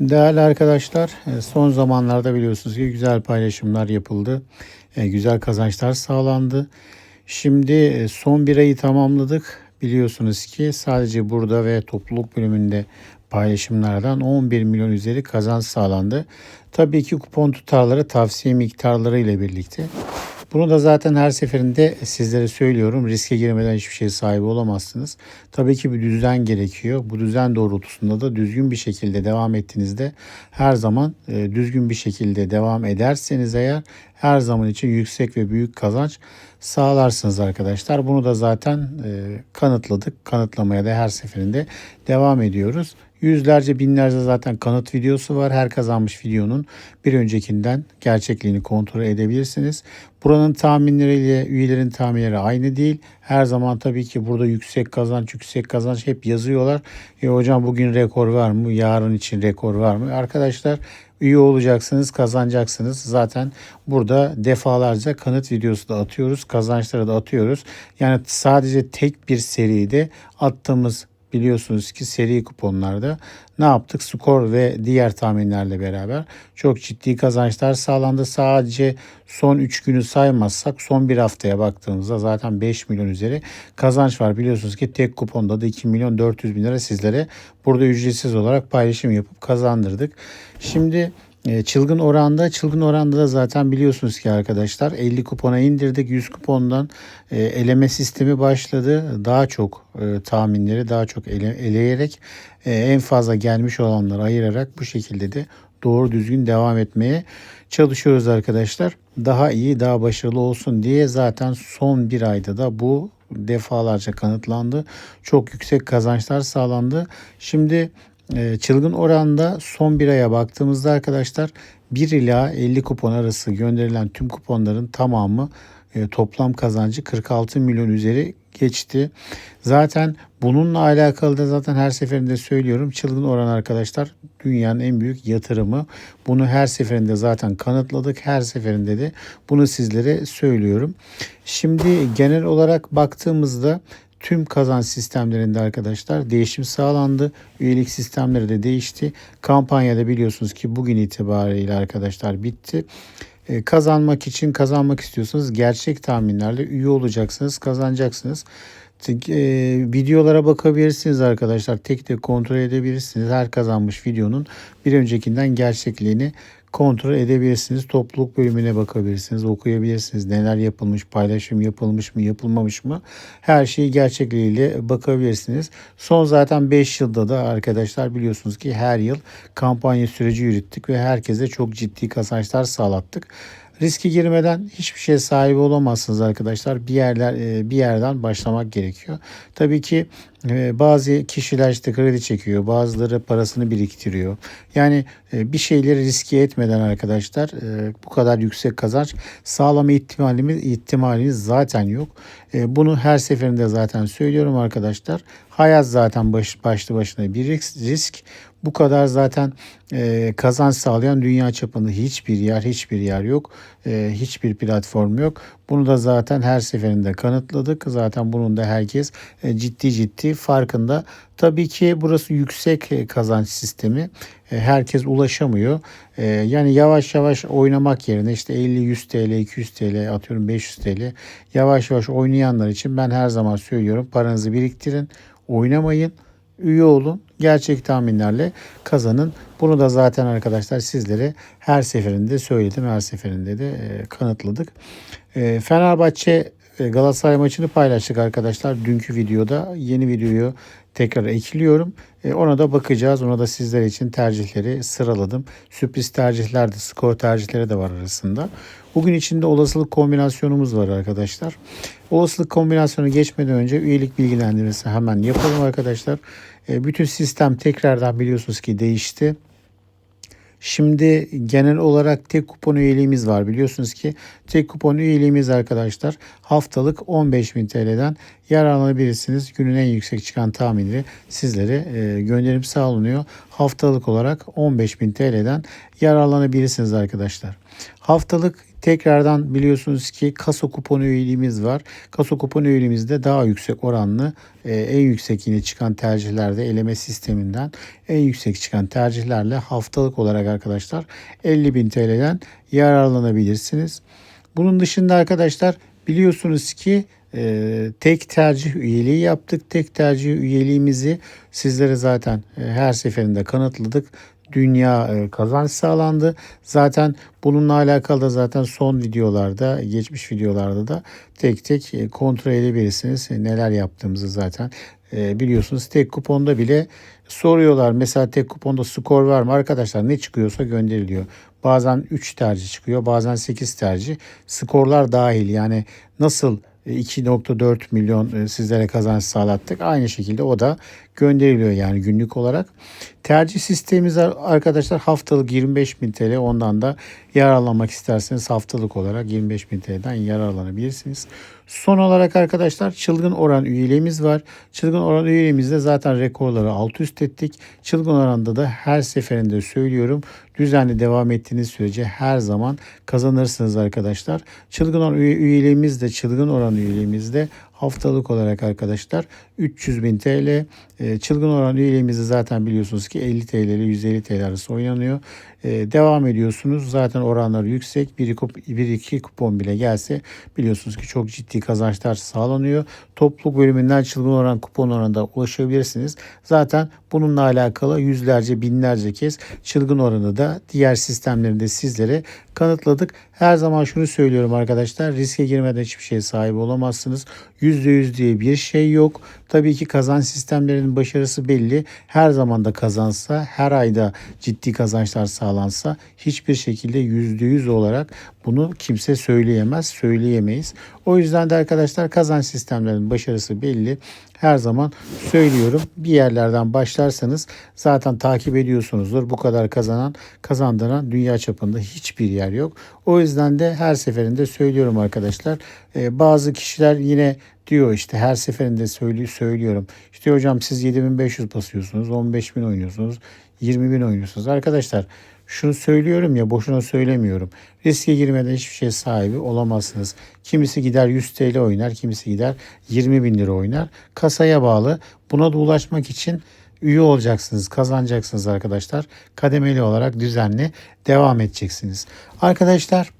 Değerli arkadaşlar, e, son zamanlarda biliyorsunuz ki güzel paylaşımlar yapıldı. E, Güzel kazançlar sağlandı. Şimdi e, son bir ayı tamamladık. Biliyorsunuz ki sadece burada ve topluluk bölümünde paylaşımlardan 11 milyon üzeri kazanç sağlandı. Tabii ki kupon tutarları tavsiye miktarları ile birlikte. Bunu da zaten her seferinde sizlere söylüyorum. Riske girmeden hiçbir şey sahibi olamazsınız. Tabii ki bir düzen gerekiyor. Bu düzen doğrultusunda da düzgün bir şekilde devam ettiğinizde her zaman e, düzgün bir şekilde devam ederseniz eğer her zaman için yüksek ve büyük kazanç sağlarsınız arkadaşlar. Bunu da zaten e, kanıtladık. Kanıtlamaya da her seferinde devam ediyoruz. Yüzlerce binlerce zaten kanıt videosu var. Her kazanmış videonun bir öncekinden gerçekliğini kontrol edebilirsiniz. Buranın tahminleriyle üyelerin tahminleri aynı değil. Her zaman tabii ki burada yüksek kazanç, yüksek kazanç hep yazıyorlar. E hocam bugün rekor var mı? Yarın için rekor var mı? Arkadaşlar üye olacaksınız, kazanacaksınız. Zaten burada defalarca kanıt videosu da atıyoruz, kazançları da atıyoruz. Yani sadece tek bir seride attığımız biliyorsunuz ki seri kuponlarda ne yaptık? Skor ve diğer tahminlerle beraber çok ciddi kazançlar sağlandı. Sadece son 3 günü saymazsak son bir haftaya baktığımızda zaten 5 milyon üzeri kazanç var. Biliyorsunuz ki tek kuponda da 2 milyon 400 bin lira sizlere burada ücretsiz olarak paylaşım yapıp kazandırdık. Şimdi Çılgın oranda, çılgın oranda da zaten biliyorsunuz ki arkadaşlar 50 kupona indirdik. 100 kupondan e, eleme sistemi başladı. Daha çok e, tahminleri daha çok ele, eleyerek e, en fazla gelmiş olanları ayırarak bu şekilde de doğru düzgün devam etmeye çalışıyoruz arkadaşlar. Daha iyi, daha başarılı olsun diye zaten son bir ayda da bu defalarca kanıtlandı. Çok yüksek kazançlar sağlandı. Şimdi çılgın oranda son bir aya baktığımızda arkadaşlar 1 ila 50 kupon arası gönderilen tüm kuponların tamamı e, toplam kazancı 46 milyon üzeri geçti. Zaten bununla alakalı da zaten her seferinde söylüyorum. Çılgın oran arkadaşlar dünyanın en büyük yatırımı. Bunu her seferinde zaten kanıtladık. Her seferinde de bunu sizlere söylüyorum. Şimdi genel olarak baktığımızda tüm kazanç sistemlerinde arkadaşlar değişim sağlandı. Üyelik sistemleri de değişti. Kampanyada biliyorsunuz ki bugün itibariyle arkadaşlar bitti. Ee, kazanmak için kazanmak istiyorsanız gerçek tahminlerle üye olacaksınız, kazanacaksınız. E, videolara bakabilirsiniz arkadaşlar. Tek tek kontrol edebilirsiniz. Her kazanmış videonun bir öncekinden gerçekliğini kontrol edebilirsiniz. Topluluk bölümüne bakabilirsiniz, okuyabilirsiniz. Neler yapılmış, paylaşım yapılmış mı, yapılmamış mı? Her şeyi gerçekliğiyle bakabilirsiniz. Son zaten 5 yılda da arkadaşlar biliyorsunuz ki her yıl kampanya süreci yürüttük ve herkese çok ciddi kazançlar sağlattık. Riske girmeden hiçbir şey sahibi olamazsınız arkadaşlar. Bir yerler bir yerden başlamak gerekiyor. Tabii ki bazı kişiler işte kredi çekiyor, bazıları parasını biriktiriyor. Yani bir şeyleri riske etmeden arkadaşlar bu kadar yüksek kazanç sağlama ihtimalimiz ihtimaliniz zaten yok. Bunu her seferinde zaten söylüyorum arkadaşlar. Hayat zaten baş, başlı başına bir risk. Bu kadar zaten e, kazanç sağlayan dünya çapında hiçbir yer, hiçbir yer yok. E, hiçbir platform yok. Bunu da zaten her seferinde kanıtladık. Zaten bunun da herkes e, ciddi ciddi farkında. Tabii ki burası yüksek e, kazanç sistemi. E, herkes ulaşamıyor. E, yani yavaş yavaş oynamak yerine işte 50, 100 TL, 200 TL atıyorum 500 TL yavaş yavaş oynayanlar için ben her zaman söylüyorum paranızı biriktirin, oynamayın üye olun. Gerçek tahminlerle kazanın. Bunu da zaten arkadaşlar sizlere her seferinde söyledim. Her seferinde de e, kanıtladık. E, Fenerbahçe Galatasaray maçını paylaştık arkadaşlar. Dünkü videoda yeni videoyu tekrar ekliyorum. E, ona da bakacağız. Ona da sizler için tercihleri sıraladım. Sürpriz tercihler de, skor tercihleri de var arasında. Bugün içinde olasılık kombinasyonumuz var arkadaşlar. Olasılık kombinasyonu geçmeden önce üyelik bilgilendirmesi hemen yapalım arkadaşlar. E, bütün sistem tekrardan biliyorsunuz ki değişti. Şimdi genel olarak tek kupon üyeliğimiz var. Biliyorsunuz ki tek kupon üyeliğimiz arkadaşlar haftalık 15.000 TL'den yararlanabilirsiniz. Günün en yüksek çıkan tahminleri sizlere e, gönderim sağlanıyor. Haftalık olarak 15.000 TL'den yararlanabilirsiniz arkadaşlar. Haftalık Tekrardan biliyorsunuz ki kaso kuponu üyeliğimiz var. Kaso kuponu üyeliğimizde daha yüksek oranlı e, en yüksek yine çıkan tercihlerde eleme sisteminden en yüksek çıkan tercihlerle haftalık olarak arkadaşlar 50.000 TL'den yararlanabilirsiniz. Bunun dışında arkadaşlar biliyorsunuz ki e, tek tercih üyeliği yaptık. Tek tercih üyeliğimizi sizlere zaten e, her seferinde kanıtladık. Dünya e, kazanç sağlandı. Zaten bununla alakalı da zaten son videolarda, geçmiş videolarda da tek tek e, kontrol edebilirsiniz. E, neler yaptığımızı zaten biliyorsunuz. Tek kuponda bile soruyorlar. Mesela tek kuponda skor var mı? Arkadaşlar ne çıkıyorsa gönderiliyor. Bazen 3 tercih çıkıyor, bazen 8 tercih. Skorlar dahil yani nasıl 2.4 milyon sizlere kazanç sağlattık. Aynı şekilde o da gönderiliyor yani günlük olarak. Tercih sistemimiz arkadaşlar haftalık 25 bin TL ondan da yararlanmak isterseniz haftalık olarak 25 bin TL'den yararlanabilirsiniz. Son olarak arkadaşlar çılgın oran üyeliğimiz var. Çılgın oran üyeliğimizde zaten rekorları alt üst ettik. Çılgın oranda da her seferinde söylüyorum düzenli devam ettiğiniz sürece her zaman kazanırsınız arkadaşlar. Çılgın oran üyeliğimiz de çılgın oran üyeliğimiz de haftalık olarak arkadaşlar 300 bin TL. E, çılgın oran üyeliğimizi zaten biliyorsunuz ki 50 TL ile 150 TL arası oynanıyor. E, devam ediyorsunuz. Zaten oranları yüksek. 1-2 kupon bile gelse biliyorsunuz ki çok ciddi kazançlar sağlanıyor. Topluluk bölümünden çılgın oran kupon oranında ulaşabilirsiniz. Zaten bununla alakalı yüzlerce binlerce kez çılgın oranı da diğer sistemlerinde sizlere kanıtladık. Her zaman şunu söylüyorum arkadaşlar. Riske girmeden hiçbir şeye sahip olamazsınız. %100 diye bir şey yok. Tabii ki kazanç sistemlerinin başarısı belli. Her zaman da kazansa, her ayda ciddi kazançlar sağlansa hiçbir şekilde %100 olarak bunu kimse söyleyemez, söyleyemeyiz. O yüzden de arkadaşlar kazanç sistemlerinin başarısı belli. Her zaman söylüyorum. Bir yerlerden başlarsanız zaten takip ediyorsunuzdur. Bu kadar kazanan, kazandıran dünya çapında hiçbir yer yok. O yüzden de her seferinde söylüyorum arkadaşlar. Ee, bazı kişiler yine diyor işte her seferinde söylü söylüyorum. İşte hocam siz 7500 basıyorsunuz, 15000 oynuyorsunuz, 20000 oynuyorsunuz. Arkadaşlar şunu söylüyorum ya boşuna söylemiyorum. Riske girmeden hiçbir şey sahibi olamazsınız. Kimisi gider 100 TL oynar, kimisi gider 20 bin lira oynar. Kasaya bağlı. Buna da ulaşmak için üye olacaksınız, kazanacaksınız arkadaşlar. Kademeli olarak düzenli devam edeceksiniz. Arkadaşlar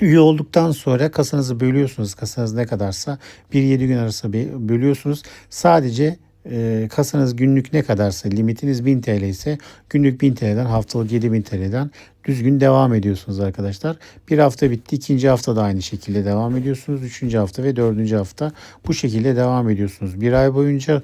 Üye olduktan sonra kasanızı bölüyorsunuz. Kasanız ne kadarsa 1-7 gün arası bölüyorsunuz. Sadece e, kasanız günlük ne kadarsa limitiniz 1000 TL ise günlük 1000 TL'den haftalık 7000 TL'den düzgün devam ediyorsunuz arkadaşlar. Bir hafta bitti. ikinci hafta da aynı şekilde devam ediyorsunuz. Üçüncü hafta ve dördüncü hafta bu şekilde devam ediyorsunuz. Bir ay boyunca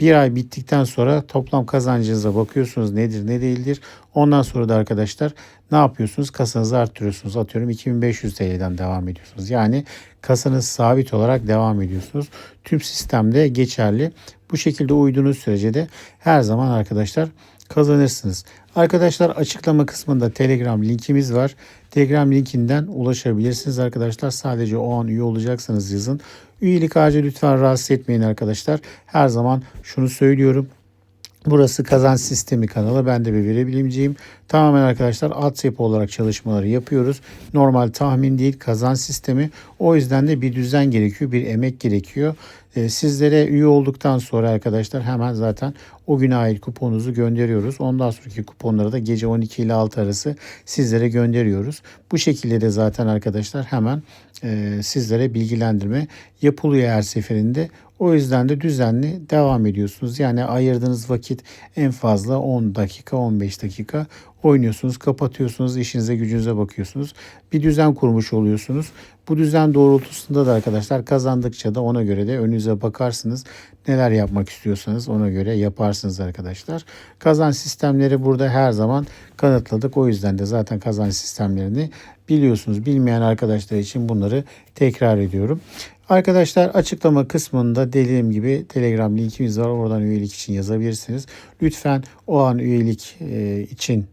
bir ay bittikten sonra toplam kazancınıza bakıyorsunuz nedir ne değildir. Ondan sonra da arkadaşlar ne yapıyorsunuz? Kasanızı arttırıyorsunuz. Atıyorum 2500 TL'den devam ediyorsunuz. Yani kasanız sabit olarak devam ediyorsunuz. Tüm sistemde geçerli. Bu şekilde uyduğunuz sürece de her zaman arkadaşlar kazanırsınız. Arkadaşlar açıklama kısmında Telegram linkimiz var. Telegram linkinden ulaşabilirsiniz arkadaşlar. Sadece o an üye olacaksanız yazın. Üyelik harcı lütfen rahatsız etmeyin arkadaşlar. Her zaman şunu söylüyorum. Burası kazanç sistemi kanalı. Ben de bir veri bilimciyim. Tamamen arkadaşlar altyapı olarak çalışmaları yapıyoruz. Normal tahmin değil kazanç sistemi. O yüzden de bir düzen gerekiyor, bir emek gerekiyor. Ee, sizlere üye olduktan sonra arkadaşlar hemen zaten o güne ait kuponunuzu gönderiyoruz. Ondan sonraki kuponları da gece 12 ile 6 arası sizlere gönderiyoruz. Bu şekilde de zaten arkadaşlar hemen e, sizlere bilgilendirme yapılıyor her seferinde. O yüzden de düzenli devam ediyorsunuz. Yani ayırdığınız vakit en fazla 10 dakika 15 dakika oynuyorsunuz, kapatıyorsunuz, işinize gücünüze bakıyorsunuz. Bir düzen kurmuş oluyorsunuz. Bu düzen doğrultusunda da arkadaşlar kazandıkça da ona göre de önünüze bakarsınız. Neler yapmak istiyorsanız ona göre yaparsınız arkadaşlar. Kazan sistemleri burada her zaman kanıtladık. O yüzden de zaten kazan sistemlerini biliyorsunuz. Bilmeyen arkadaşlar için bunları tekrar ediyorum. Arkadaşlar açıklama kısmında dediğim gibi Telegram linkimiz var. Oradan üyelik için yazabilirsiniz. Lütfen o an üyelik e, için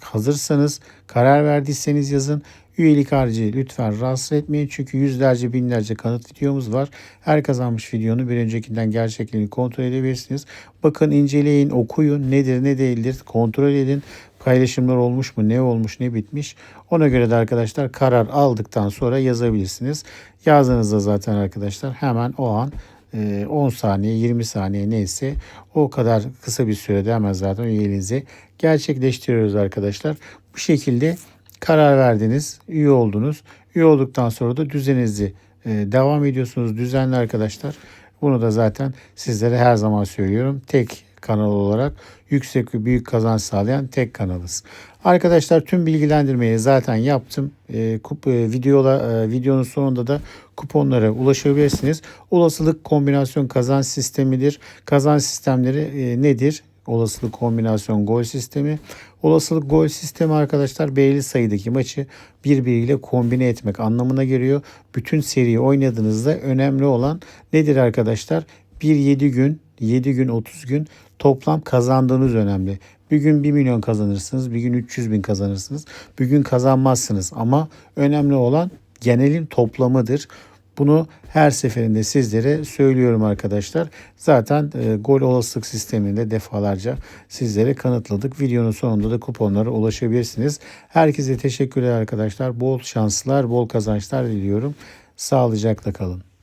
hazırsanız, karar verdiyseniz yazın. Üyelik harcı lütfen rahatsız etmeyin. Çünkü yüzlerce binlerce kanıt videomuz var. Her kazanmış videonun bir öncekinden gerçekliğini kontrol edebilirsiniz. Bakın inceleyin, okuyun. Nedir ne değildir kontrol edin. Paylaşımlar olmuş mu, ne olmuş, ne bitmiş. Ona göre de arkadaşlar karar aldıktan sonra yazabilirsiniz. Yazdığınızda zaten arkadaşlar hemen o an e, 10 saniye 20 saniye neyse o kadar kısa bir sürede hemen zaten üyeliğinizi gerçekleştiriyoruz arkadaşlar. Bu şekilde karar verdiniz, üye oldunuz. Üye olduktan sonra da düzeninizi e, devam ediyorsunuz düzenli arkadaşlar. Bunu da zaten sizlere her zaman söylüyorum. Tek kanal olarak yüksek ve büyük kazanç sağlayan tek kanalız. Arkadaşlar tüm bilgilendirmeyi zaten yaptım. E, kup, e, videola, e, videonun sonunda da kuponlara ulaşabilirsiniz. Olasılık kombinasyon kazanç sistemidir. Kazanç sistemleri e, nedir? Olasılık kombinasyon gol sistemi. Olasılık gol sistemi arkadaşlar belli sayıdaki maçı birbiriyle kombine etmek anlamına geliyor. Bütün seriyi oynadığınızda önemli olan nedir arkadaşlar? 1-7 gün, 7 gün, 30 gün toplam kazandığınız önemli. Bir gün 1 milyon kazanırsınız, bir gün 300 bin kazanırsınız, bir gün kazanmazsınız. Ama önemli olan genelin toplamıdır. Bunu her seferinde sizlere söylüyorum arkadaşlar. Zaten e, gol olasılık sisteminde defalarca sizlere kanıtladık. Videonun sonunda da kuponlara ulaşabilirsiniz. Herkese teşekkürler arkadaşlar. Bol şanslar, bol kazançlar diliyorum. Sağlıcakla kalın.